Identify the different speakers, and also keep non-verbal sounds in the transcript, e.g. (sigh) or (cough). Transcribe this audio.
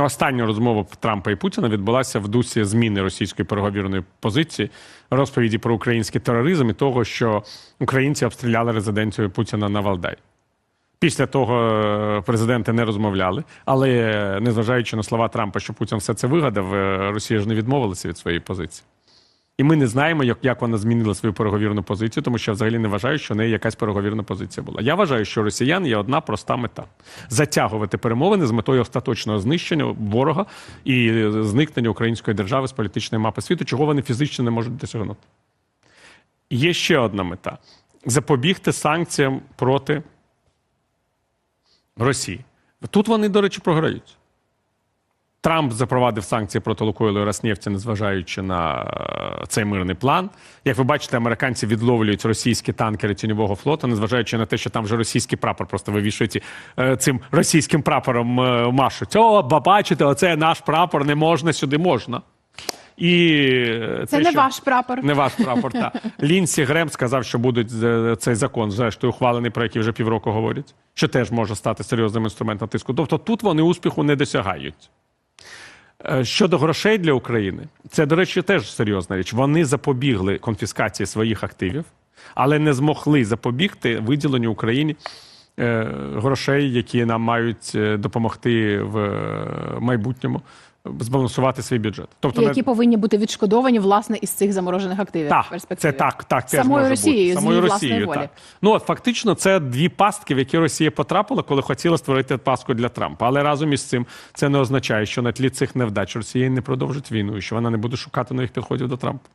Speaker 1: Остання розмова Трампа і Путіна відбулася в дусі зміни російської переговірної позиції, розповіді про український тероризм і того, що українці обстріляли резиденцію Путіна на Валдай. Після того е, президенти не розмовляли, але е, незважаючи на слова Трампа, що Путін все це вигадав, е, Росія ж не відмовилася від своєї позиції. І ми не знаємо, як, як вона змінила свою переговірну позицію, тому що я взагалі не вважаю, що в неї якась переговірна позиція була. Я вважаю, що росіян є одна проста мета: затягувати перемовини з метою остаточного знищення ворога і зникнення української держави з політичної мапи світу, чого вони фізично не можуть досягнути. Є ще одна мета: запобігти санкціям проти Росії. Тут вони, до речі, програють. Трамп запровадив санкції проти Лукойлу і Роснефті, незважаючи на е, цей мирний план. Як ви бачите, американці відловлюють російські танкери тіньового флоту, незважаючи на те, що там вже російський прапор просто вивішують е, цим російським прапором е, машуть. О, ба- бачите, оце наш прапор, не можна сюди можна. І е,
Speaker 2: Це не
Speaker 1: що?
Speaker 2: ваш прапор.
Speaker 1: Не ваш прапор. та. (laughs) Лінсі Грем сказав, що буде е, цей закон, зрештою, ухвалений, про який вже півроку говорять, що теж може стати серйозним інструментом тиску. Тобто тут вони успіху не досягають. Е, Щодо грошей для України, це, до речі, теж серйозна річ. Вони запобігли конфіскації своїх активів, але не змогли запобігти виділенню Україні грошей, які нам мають е, допомогти в е, майбутньому збалансувати свій бюджет. Тобто,
Speaker 2: які повинні бути відшкодовані власне із цих заморожених активів.
Speaker 1: так, це так, так теж
Speaker 2: Самою Росією,
Speaker 1: самою Росією. Так. Ну от фактично, це дві пастки, в які Росія потрапила, коли хотіла створити пастку для Трампа. Але разом із цим це не означає, що на тлі цих невдач Росія не продовжить війну і що вона не буде шукати нових підходів до Трампа.